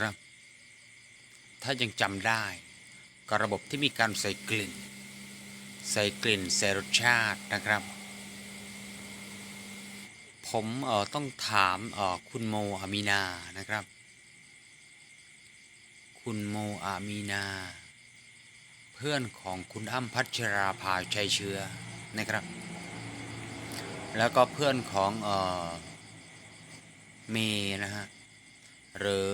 ครับ ถ้ายังจำได้ก็ระบบที่มีการใส่กลิ่น ใส่กลิ่นใส่รสชาตินะครับ ผมเออต้องถามเออคุณโมอามีนานะครับ คุณโมอามีนา เพื่อนของคุณอ้ำพัชราภาชัยเชื้อนะครับ แล้วก็เพื่อนของเออเมนะฮะหรือ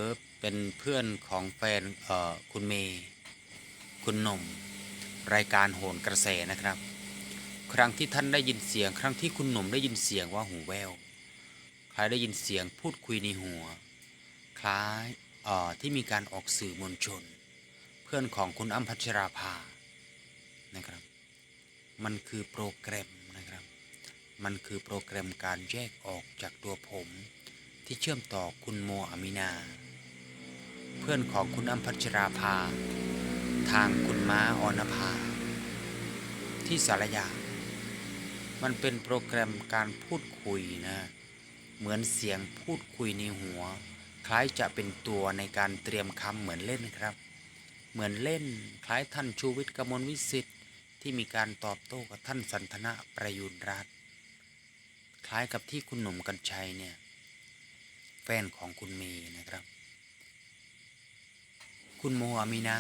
เป็นเพื่อนของแฟนคุณเมย์คุณนมรายการโหนกระแสนะครับ ครั้งที่ท่านได้ยินเสียง ครั้งที่คุณหนุ่มได้ยินเสียงว่าหูแววใคล้ายได้ยินเสียงพูดคุยในหัว คล้ายที่มีการออกสื่อมวลชน เพื่อนของคุณอ้ำพัชราภานะครับ มันคือโปรแกรมนะครับ มันคือโปรแกรมการแยกออกจากตัวผม ที่เชื่อมต่อคุณโมอามินา เพื่อนของคุณอ้ำพัชราภา ทางคุณม้าออนภา ที่สารยา มันเป็นโปรแกรมการพูดคุยนะ เหมือนเสียงพูดคุยในหัว คล้ายจะเป็นตัวในการเตรียมคำเหมือนเล่นครับ เหมือนเล่นคล้ายท่านชูวิทย์กมลวิสิทธิ์ที่มีการตอบโต้กับท่านสันทนะประยุนรัตน์คล้ายกับที่คุณหนุ่มกัญชัยเนี่ยแฟนของคุณเมย์นะครับ คุณโมอามินา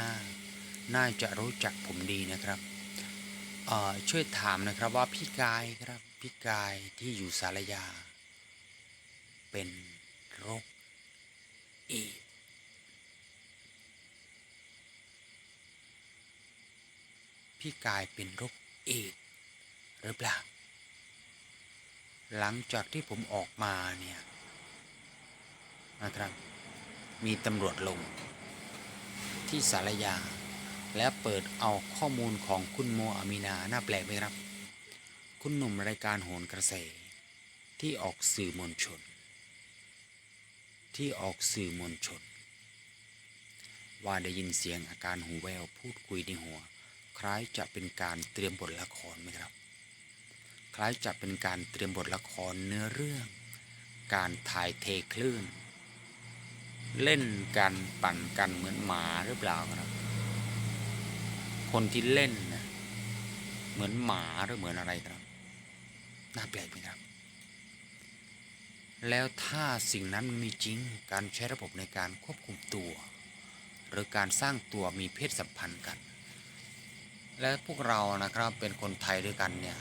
น่าจะรู้จักผมดีนะครับช่วยถามนะครับว่าพี่กายครับพี่กายที่อยู่สารยา เป็นโรคเอดพี่กายเป็นโรคเอดหรือเปล่า หลังจากที่ผมออกมาเนี่ยนะครับ มีตำรวจลง ที่สารยา และเปิดเอาข้อมูลของคุณโมอามีนาน่าแปลกไหมครับ คุณหนุ่มรายการโหนกระแส ที่ออกสื่อมวลชน ที่ออกสื่อมวลชน ว่าได้ยินเสียงอาการหูแววพูดคุยในหัว คล้ายจะเป็นการเตรียมบทละครไหมครับ คล้ายจะเป็นการเตรียมบทละครเนื้อเรื่อง การถ่ายเทคลื่น เล่นกันปั่นกันเหมือนหมาหรือเปล่าครับ คนที่เล่นนะเหมือนหมาหรือเหมือนอะไรครับ น่าแปลกไหมครับ แล้วถ้าสิ่งนั้นมีจริงการใช้ระบบในการควบคุมตัว หรือการสร้างตัวมีเพศสัมพันธ์กัน และพวกเรานะครับเป็นคนไทยด้วยกันเนี่ย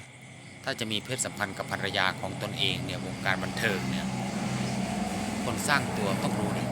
ถ้าจะมีเพศสัมพันธ์กับภรรยาของตนเองเนี่ยวงการบันเทิงเนี่ยคนสร้างตัวต้องรู้ดิ